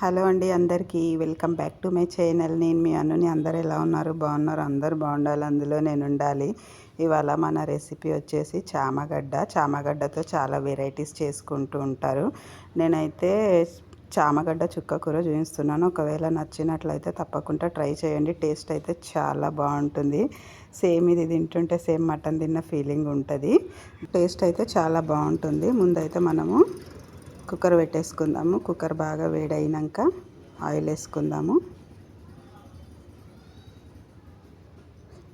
Hello అండి అందరికీ. Welcome back to my channel. నేను మీ అన్నుని అందరు ఎలా ఉన్నారు? బాగున్నారు? అందరు బాగుండాలి. అందులో నేను ఉండాలి. ఇవాళ మన రెసిపీ వచ్చేసి చామగడ్డ. చామగడ్డతో చాలా వెరైటీస్ చేసుకుంటూ ఉంటారు. నేనైతే చామగడ్డ చుక్క కూర చూపిస్తున్నాను. ఒకవేళ నచ్చినట్లయితే తప్పకుండా ట్రై చేయండి. టేస్ట్ అయితే చాలా బాగుంటుంది. సేమ్ ఇది తింటుంటే సేమ్ మటన్ తిన్న ఫీలింగ్ ఉంటుంది. టేస్ట్ అయితే చాలా బాగుంటుంది. ముందైతే మనము కుక్కర్ పెట్టేసుకుందాము. కుక్కర్ బాగా వేడైనాక ఆయిల్ వేసుకుందాము.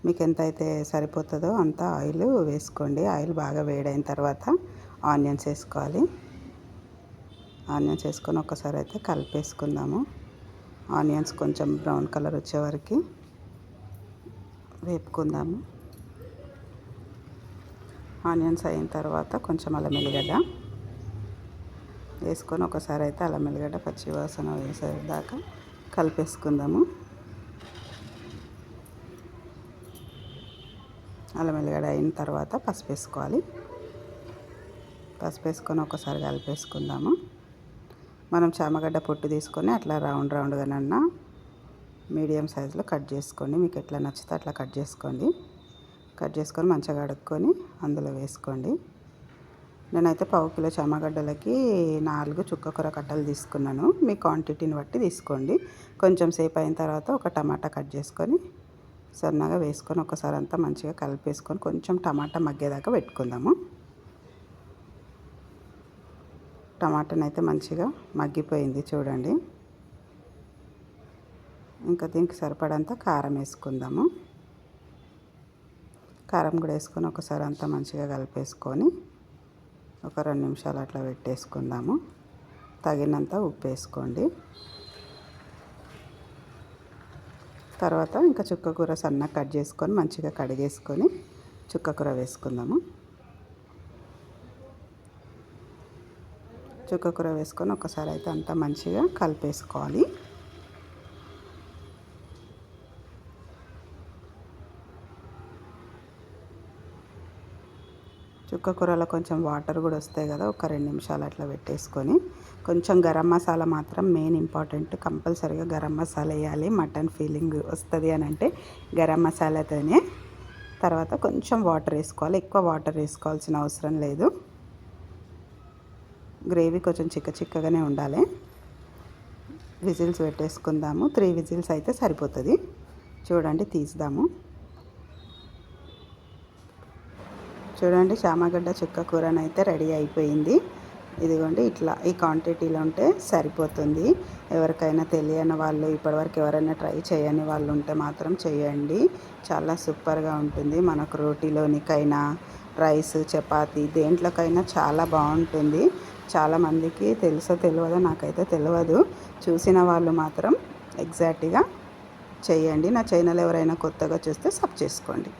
మీకు ఎంత అయితే సరిపోతుందో అంత ఆయిల్ వేసుకోండి. ఆయిల్ బాగా వేడైన తర్వాత ఆనియన్స్ వేసుకోవాలి. ఆనియన్స్ వేసుకొని ఒకసారి అయితే కలిపేసుకుందాము. ఆనియన్స్ కొంచెం బ్రౌన్ కలర్ వచ్చేవరకు వేపుకుందాము. ఆనియన్స్ అయిన తర్వాత కొంచెం అల్లం ఎల్లిగడ్డ వేసుకొని ఒకసారి అయితే అల్లం ఎల్లిగడ్డ పచ్చి వాసన వేసేదాకా కలిపేసుకుందాము. అల్లం ఎల్లిగడ్డ అయిన తర్వాత పసుపు వేసుకోవాలి. పసుపు వేసుకొని ఒకసారి కలిపేసుకుందాము. మనం చామగడ్డ పొట్టు తీసుకొని అట్లా రౌండ్ రౌండ్గానన్నా మీడియం సైజులో కట్ చేసుకోండి. మీకు ఎట్లా నచ్చితే అట్లా కట్ చేసుకోండి. కట్ చేసుకొని మంచిగా కడుక్కొని అందులో వేసుకోండి. నేనైతే పావు కిలో చామగడ్డలకి నాలుగు చుక్క కూర కట్టలు తీసుకున్నాను. మీ క్వాంటిటీని బట్టి తీసుకోండి. కొంచెం సేపు అయిన తర్వాత ఒక టమాటా కట్ చేసుకొని సన్నగా వేసుకొని ఒకసారి అంతా మంచిగా కలిపేసుకొని కొంచెం టమాటా మగ్గేదాకా పెట్టుకుందాము. టమాటాని అయితే మంచిగా మగ్గిపోయింది చూడండి. ఇంకా దీనికి సరిపడంత కారం వేసుకుందాము. కారం కూడా వేసుకొని ఒకసారి అంతా మంచిగా కలిపేసుకొని ఒక రెండు నిమిషాలు అట్లా పెట్టేసుకుందాము. తగినంత ఉప్పు వేసుకోండి. తర్వాత ఇంకా చుక్క కూర సన్న కట్ చేసుకొని మంచిగా కడిగేసుకొని చుక్క కూర వేసుకుందాము. చుక్క కూర వేసుకొని ఒకసారి అయితే అంతా మంచిగా కలిపేసుకోవాలి. చుక్క కూరలో కొంచెం వాటర్ కూడా వస్తాయి కదా ఒక రెండు నిమిషాలు అట్లా పెట్టేసుకొని కొంచెం గరం మసాలా మాత్రం మెయిన్ ఇంపార్టెంట్. కంపల్సరీగా గరం మసాలా వేయాలి. మటన్ ఫీలింగ్ వస్తుంది అని అంటే గరం మసాలాతోనే. తర్వాత కొంచెం వాటర్ వేసుకోవాలి. ఎక్కువ వాటర్ వేసుకోవాల్సిన అవసరం లేదు. గ్రేవీ కొంచెం చిక్క చిక్కగానే ఉండాలి. విజిల్స్ పెట్టేసుకుందాము. త్రీ విజిల్స్ అయితే సరిపోతుంది. చూడండి తీద్దాము. చూడండి చామగడ్డ చుక్క కూరనైతే రెడీ అయిపోయింది. ఇదిగోండి ఇట్లా ఈ క్వాంటిటీలో ఉంటే సరిపోతుంది. ఎవరికైనా తెలియని వాళ్ళు ఇప్పటివరకు ఎవరైనా ట్రై చేయని వాళ్ళు ఉంటే మాత్రం చేయండి. చాలా సూపర్గా ఉంటుంది. మనకు రోటీలోనికైనా రైస్ చపాతి దేంట్లోకైనా చాలా బాగుంటుంది. చాలామందికి తెలుసో తెలియదో నాకైతే తెలియదు. చూసిన వాళ్ళు మాత్రం ఎగ్జాక్ట్గా చేయండి. నా ఛానల్ ఎవరైనా కొత్తగా చూస్తే సబ్ చేసుకోండి.